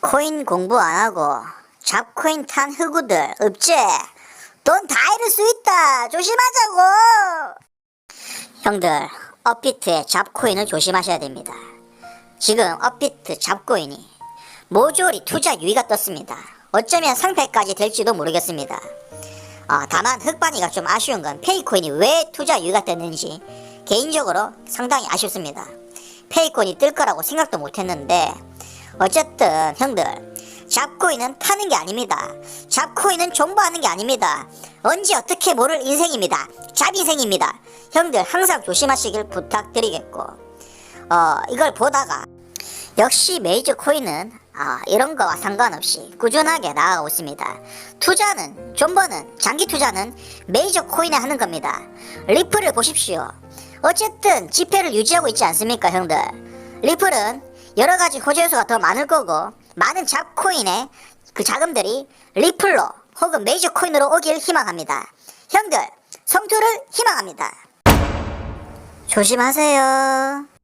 코인 공부 안 하고 잡코인 탄 흑우들 없지? 돈다 잃을 수 있다. 조심하자고. 형들, 업비트의 잡코인을 조심하셔야 됩니다. 지금 업비트 잡코인이 모조리 투자 유의가 떴습니다. 어쩌면 상패까지 될지도 모르겠습니다. 아, 다만 흑반이가 좀 아쉬운 건 페이코인이 왜 투자 유의가 떴는지 개인적으로 상당히 아쉽습니다. 페이코인이 뜰 거라고 생각도 못했는데 어쨌든 형들 잡코인은 타는 게 아닙니다. 잡코인은 존버하는 게 아닙니다. 언제 어떻게 모를 인생입니다. 잡인생입니다. 형들 항상 조심하시길 부탁드리겠고 어 이걸 보다가 역시 메이저 코인은 아, 이런 거와 상관없이 꾸준하게 나아가고 있습니다. 투자는 존버는 장기 투자는 메이저 코인에 하는 겁니다. 리플을 보십시오. 어쨌든 지폐를 유지하고 있지 않습니까, 형들? 리플은 여러 가지 호재 요소가 더 많을 거고 많은 잡코인의 그 자금들이 리플로 혹은 메이저 코인으로 오길 희망합니다. 형들 성투를 희망합니다. 조심하세요.